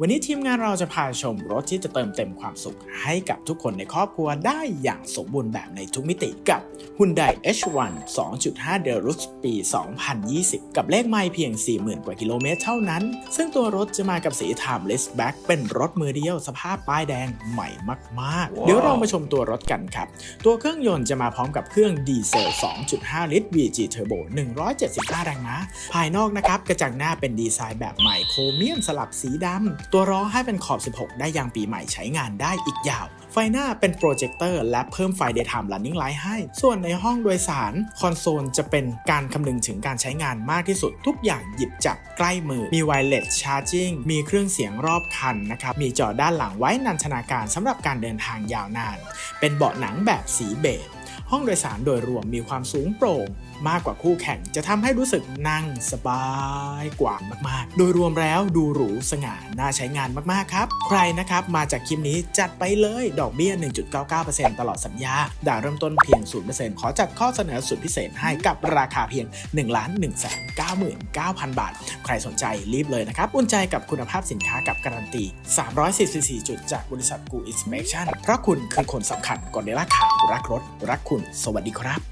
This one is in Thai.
วันนี้ทีมงานเราจะพาชมรถที่จะเติมเต็มความสุขให้กับทุกคนในครอบครัวได้อย่างสมบูรณ์แบบในทุกมิติกับ Hyundai H1 2.5 Deluxe ปี 2020 กับเลขไม่เพียง 40,000 กว่ากิโลเมตรเท่านั้น ซึ่งตัวรถจะมากับสี Timeless Black เป็นรถมือเดียวสภาพป้ายแดงใหม่มากๆเดี๋ยวเรามาชมตัวรถกันครับ ตัวเครื่องยนต์จะมาพร้อมกับเครื่องดีเซล 2.5 ลิตร VG Turbo 175 แรงม้า ภายนอกนะครับกระจังหน้าเป็นดีไซน์แบบใหม่โครเมียมสลับสีดำตัวล้อให้เป็นขอบ 16 ได้ยังปีใหม่ใช้งานได้อีกยาว ไฟหน้าเป็นโปรเจคเตอร์และเพิ่มไฟ Daytime Running Light ให้ ส่วนในห้องโดยสารคอนโซลจะเป็นการคำนึงถึงการใช้งานมากที่สุด ทุกอย่างหยิบจับใกล้มือ มี Wireless Charging มีเครื่องเสียงรอบคันนะครับมีจอด้านหลังไว้นันทนาการสำหรับการเดินทางยาวนาน เป็นเบาะหนังแบบสีเบจ ห้องโดยสารโดยรวมมีความสูงโปร่ง มากกว่าคู่แข่งจะทำให้รู้สึกนั่งสบายกว่ามากๆ โดยรวมแล้วดูหรูสง่าน่าใช้งานมากๆครับ ใครนะครับมาจากคลิปนี้จัดไปเลยดอกเบี้ย 1.99%ตลอดสัญญาดาวเริ่มต้นเพียง 0%ขอจัดข้อเสนอสุดพิเศษให้กับราคาเพียง 1 1 9 9 0 0 0 บาท ใครสนใจรีบเลยนะครับ อุ่นใจกับคุณภาพสินค้ากับการันตี 344 จุดจากบริษัทกูอินสเปคชั่นเพราะคุณคือคนสำคัญก่อนในราคารักรถรักคุณสวัสดีครับ